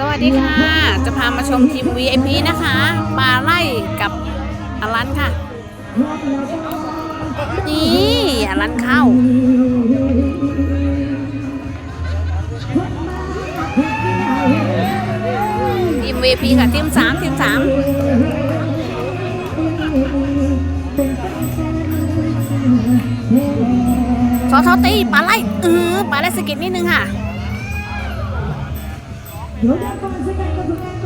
สวัสดีค่ะ จะพามาชมทีม VIP นะคะปลาไล่กับอลันค่ะ นี่อลันเข้า ทีม VIP ค่ะ ทีมสามทีมสามซอทอตีปลาไล่เออปลาไล่สกิดนิดนึงค่ะ どんなこの世界の舞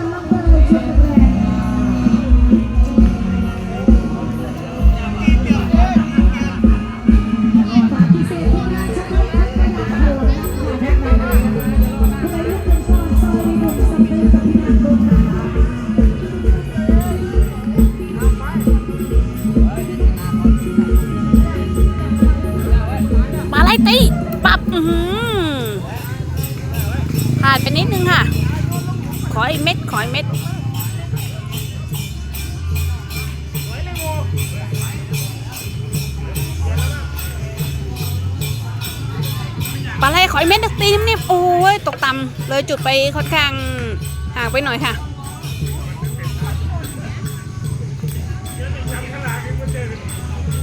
ปลาไหลขออีกเม็ดตีนิ่โอ้ยตกต่ำเลยจุดไปค่อนข้างห่างไปหน่อยค่ะ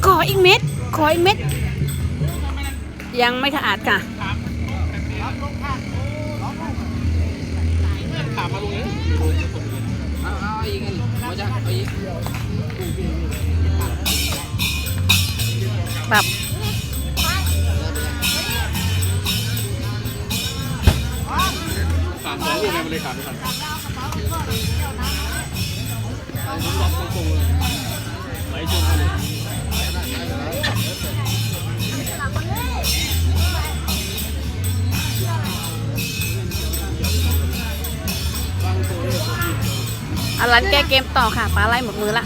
ขออีกเม็ดขออีกเม็ดยังไม่สะอาดค่ะปรับ สามสองลูกไงมันเลยขาดไม่ทันผมล็อกตรงๆเลยไหลชนเขาเลยอลันแก้เกมต่อค่ะปลาไล่หมดมือละ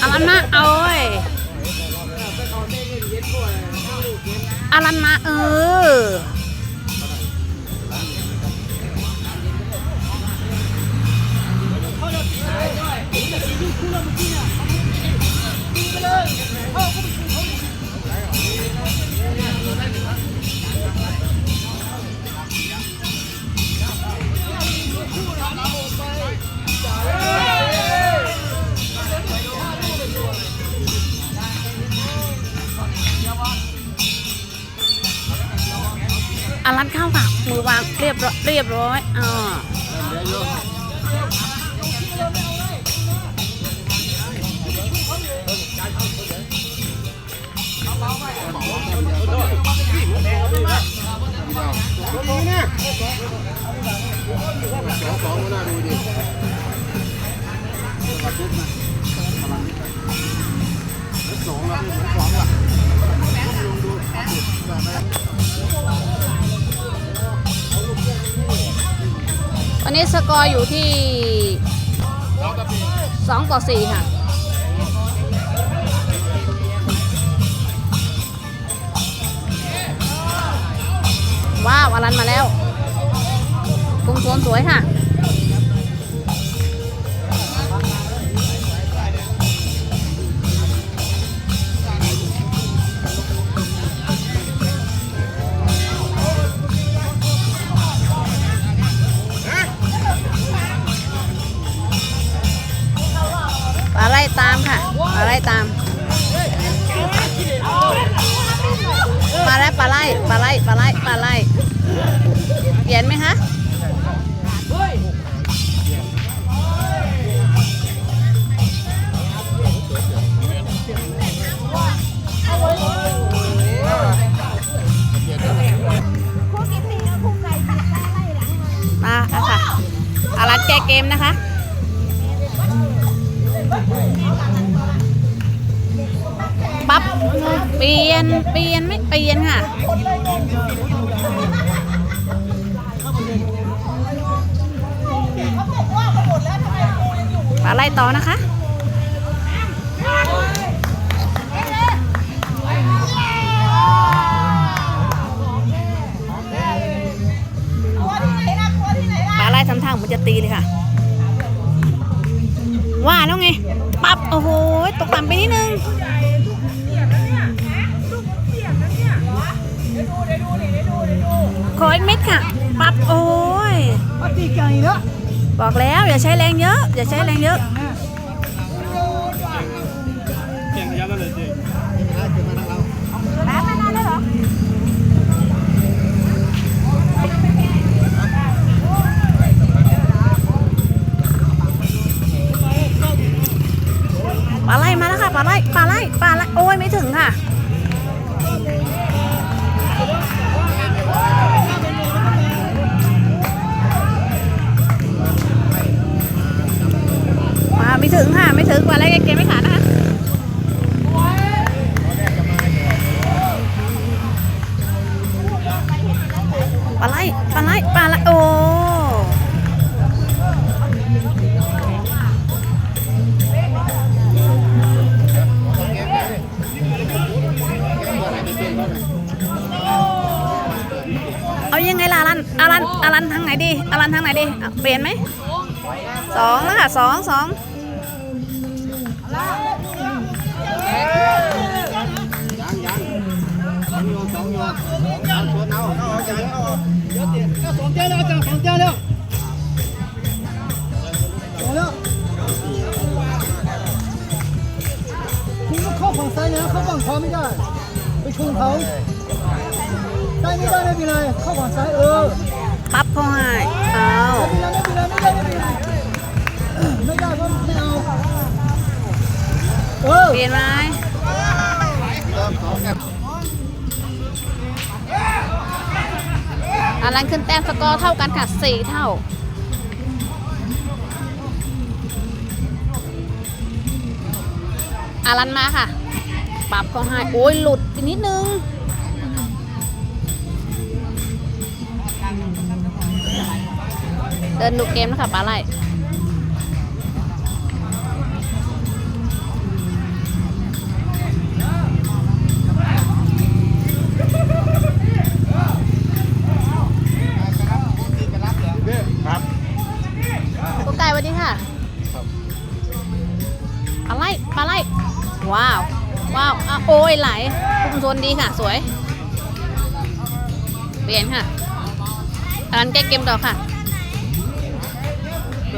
อลันมาเอ้ยอลันมาเออ อ นี้สกอร์อยู่ที่สองต่อสี่ค่ะว้าวอลันมาแล้วกงโซนสวยค่ะ เกมนะคะ ปั๊บ เปลี่ยน เปลี่ยน ไม่เปลี่ยนค่ะ ปลาไล่ต่อนะคะ จะตีเลยค่ะ ว่าแล้วไง ปั๊บ โอ้โห ตกต่ำไปนิดนึงขออีกเม็ดค่ะ ปั๊บ โอ้ยปฏิบอกแล้ว อย่าใช้แรงเยอะ อย่าใช้แรงเยอะ ปลาลปลาไหลโอ้ยไม่ถึงค่ะมาไม่ถึงค่ะ ไม่ถึงปลาไรเกมไม่ขาดนะคะ รันอลันทางไหนดีอารันทางไหนดีอะเปลี่ยนไหมสองแล้วค่ะสองสองยังยังสองโยสองโยเอาชวนเอาเอาอย่างเอาสองเจ้าแล้วจ้าสองเจ้าแล้วสองแล้วคุณก็เข้าฝั่งซ้ายนะเข้าฝั่งขวาไม่ได้ ไปชนเขาได้ไม่ได้ไม่เป็นไรเข้าฝั่งซ้ายเออ ปั๊บเข้าให้เอาเป็นไรไม่เป็นไรไม่ได้ไม่เป็นไรไม่ได้ก็ไม่เอาเปลี่ยนไหมอารันขึ้นแต้มสกอร์เท่ากันค่ะสี่เท่าอารันมาค่ะ ปรับเขาให้ โอ้ยหลุดนิดนึง เดินดูเกมนะคะปลาไหลครับกุ๊กไก่สวัสดีค่ะปลาไหลปลาไหลว้าวว้าวอะโอ้ยไหลคุมโซนดีค่ะ สวย เปลี่ยนค่ะอารันแก้เกมต่อค่ะโ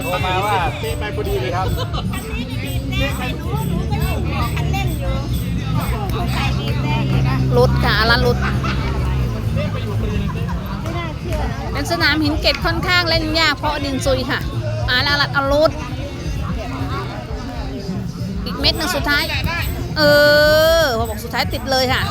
ทรมาว่าเต้ไปพอดีเลยครับรุดค่ะอารันรุดเป็นสนามหินเกตค่อนข้างเล่นยากเพราะดินซุยค่ะอารันเอารุดอีกเม็ดหนึ่งสุดท้าย เออพอบอกสุดท้ายติดเลยค่ะ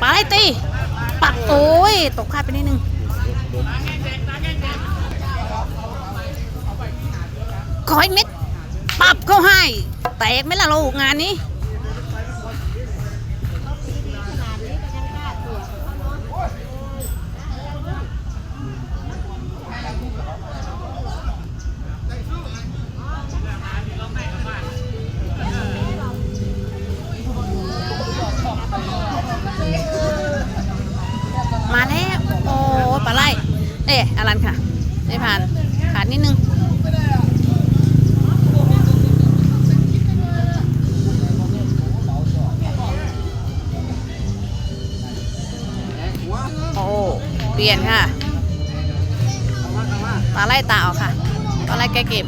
ไปตีปักโอ้ย ตกคาดไปนิดนึงขออีกเม็ดปรับเข้าให้ แตกไหมล่ะลูกงานนี้ เปลี่ยนค่ะปลาไหลตาออกค่ะปลาไหลแกเก็บ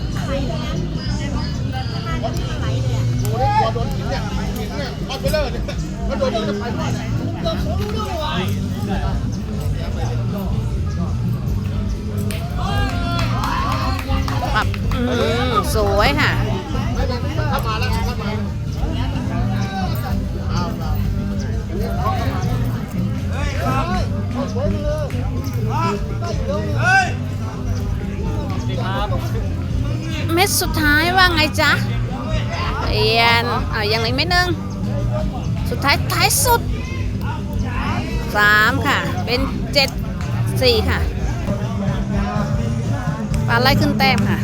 ปรับอืมสวยค่ะ เม็ดสุดท้ายว่าไงจ๊ะเปลี่ยนอ่ายังเหลืออกเม็ดหนึง สุดท้ายท้ายสุดสามค่ะ เป็นเจ็ดสี่ค่ะปลาไล่ขึ้นแต้มค่ะ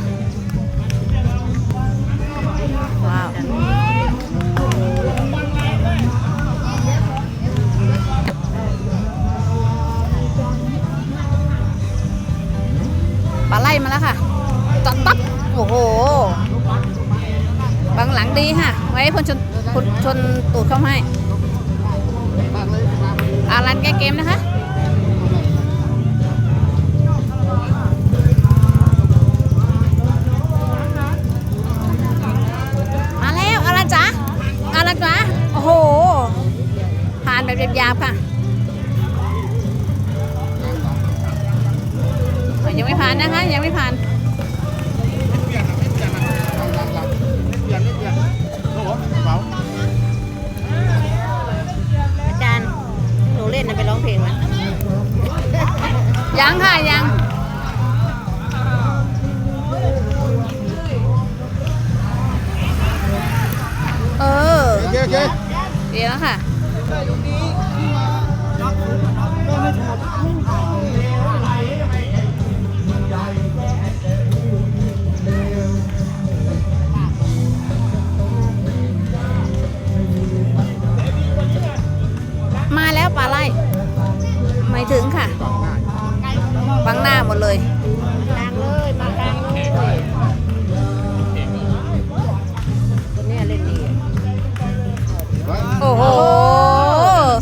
ว้าวปลาไล่มาแล้วค่ะตัดตับ โอ้โห บางหลังดีค่ะไว้พนชนพ่นชนตูดเข้าให้อารันแก้เกมนะคะมาแล้วอารันจ๋าอารันจ๋าโอ้โหผ่านแบบหยาบๆค่ะาแล้วปลาไล่ไม่ถึงค่ะบังหน้าหมดเลยกลางเลยมากลางเลยคนเนี้ยเล่นดีโอ้โห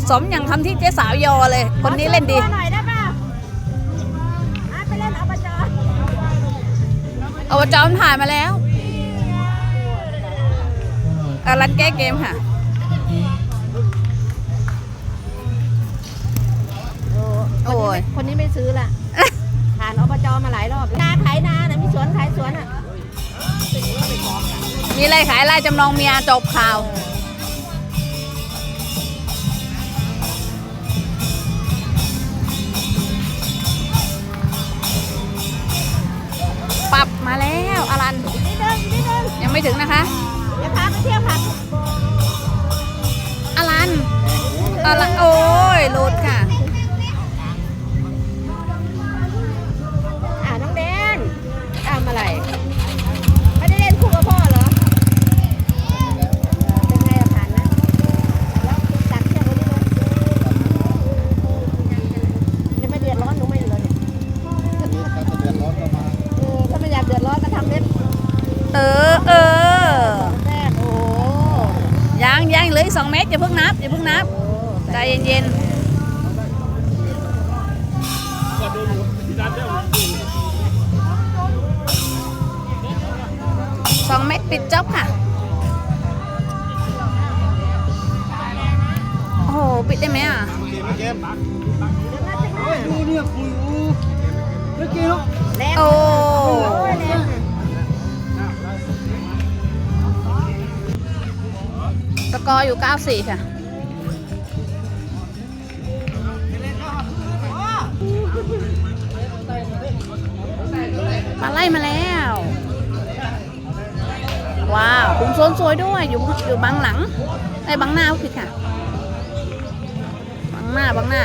สมอย่างทำที่เจ๊สาวยอเลย คนนี้เล่นดีหน่อยได้ป่ะไปเล่นอบจเอาจอมนถ่ายมาแล้วอารันแก้เกมค่ะ โอ้ยคนนี้ไม่ซื้อละผ่านอบจมาหลายรอบนาขายนาน่ะมีสวนขายสวนอะมีอะไรขายอะไรจำลองเมียจบข่าวปรับมาแล้วอารันนิดนึงอีกนิดนึงยังไม่ถึงนะคะเดี๋ยวพาไปเที่ยวผักอารันอารันโอ้ยหลุดค่ะ ปิดได้ไหมอะเกมดูเนี่ยคุยอู้เมื่อกี้เนาะแรงโอ้แรงสกอร์อยู่ 94 ค่ะมาไล่มาแล้ว ว้าวคุมโซนสวยด้วย อยู่อยู่บังหลังไอ้ยบังหน้าผิดค่ะบัง หน้าบังหน้า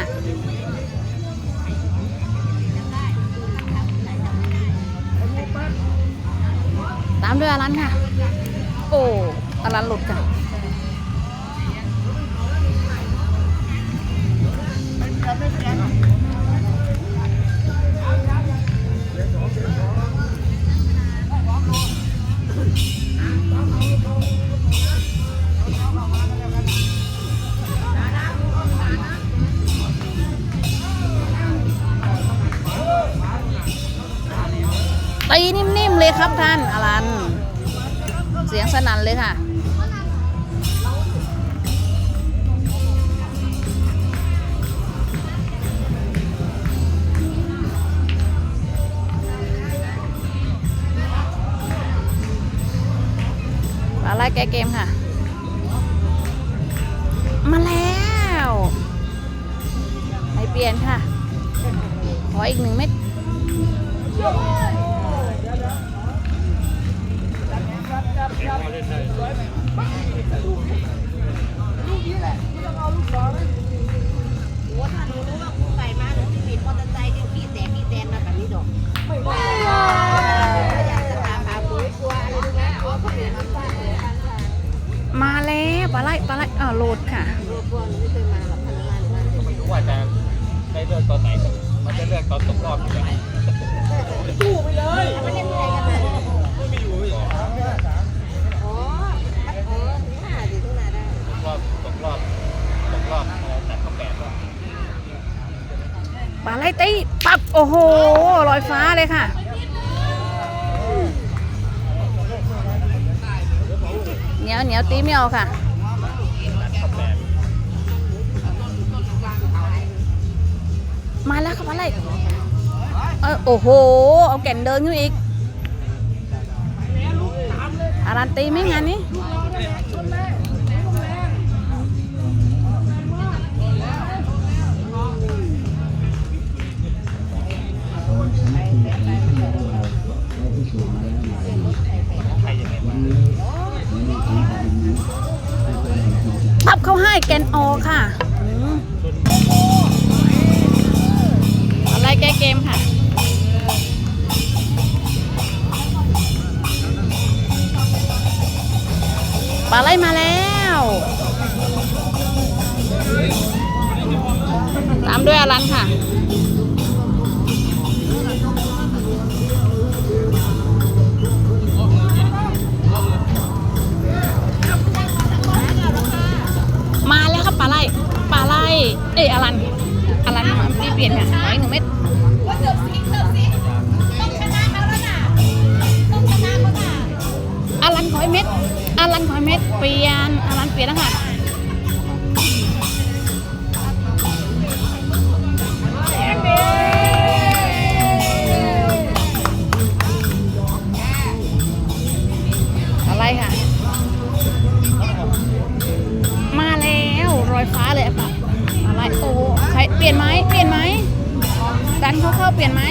ตามด้วยอารันค่ะ โอ้อารันหลุดค่ะ เสียงสนั่นเลยค่ะ มาไล่แก้เกมค่ะ มาแล้วให้เปลี่ยนค่ะ ขออีกหนึ่งเม็ด ลูกี้แหัว ลอยฟ้าเลยค่ะ เหนียวเหนียวตีไม่เอาค่ะ มาแล้วครับอะไรเออโอ้โห เอาแก่นเดินอยู่อีกอารันตีไหม่งานนี้ ปรับเข้าให้แกนออค่ะอืมอะไรแก้เกมค่ะปลาไหลมาแล้วตามด้วยอลันค่ะ ไหลปลาไหลเอ้ยอลันอลันมาไม่เปลี่ยนค่ะขออีกหนึ่งเม็ดว่าเสิมสิเติมสิต้องชนะเขาแล้วน่ะต้องชนะเขาน่ะอลันขอยเม็ดอลันขอยเม็ดเปลี่ยนอลันเปลี่ยนแล้วค่ะ ลี่ยนไหมเปลี่ยนไหมดันเขาเข้าเปลี่ยนไหม